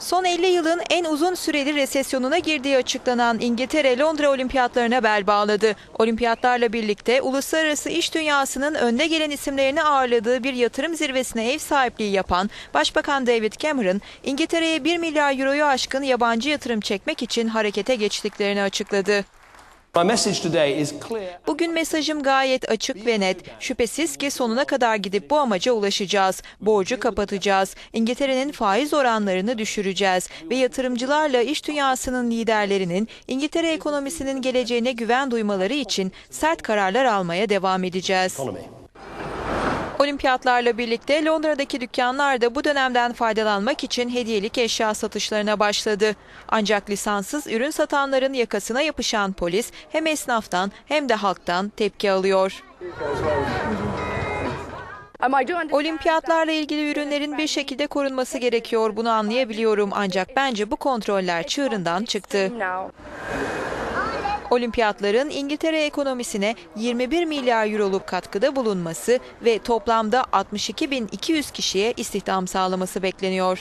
Son 50 yılın en uzun süreli resesyonuna girdiği açıklanan İngiltere Londra Olimpiyatlarına bel bağladı. Olimpiyatlarla birlikte uluslararası iş dünyasının önde gelen isimlerini ağırladığı bir yatırım zirvesine ev sahipliği yapan Başbakan David Cameron, İngiltere'ye 1 milyar euroyu aşkın yabancı yatırım çekmek için harekete geçtiklerini açıkladı. Bugün mesajım gayet açık ve net. Şüphesiz ki sonuna kadar gidip bu amaca ulaşacağız. Borcu kapatacağız. İngiltere'nin faiz oranlarını düşüreceğiz ve yatırımcılarla iş dünyasının liderlerinin İngiltere ekonomisinin geleceğine güven duymaları için sert kararlar almaya devam edeceğiz. Olimpiyatlarla birlikte Londra'daki dükkanlar da bu dönemden faydalanmak için hediyelik eşya satışlarına başladı. Ancak lisanssız ürün satanların yakasına yapışan polis hem esnaftan hem de halktan tepki alıyor. Olimpiyatlarla ilgili ürünlerin bir şekilde korunması gerekiyor bunu anlayabiliyorum ancak bence bu kontroller çığırından çıktı. Olimpiyatların İngiltere ekonomisine 21 milyar euroluk katkıda bulunması ve toplamda 62.200 kişiye istihdam sağlaması bekleniyor.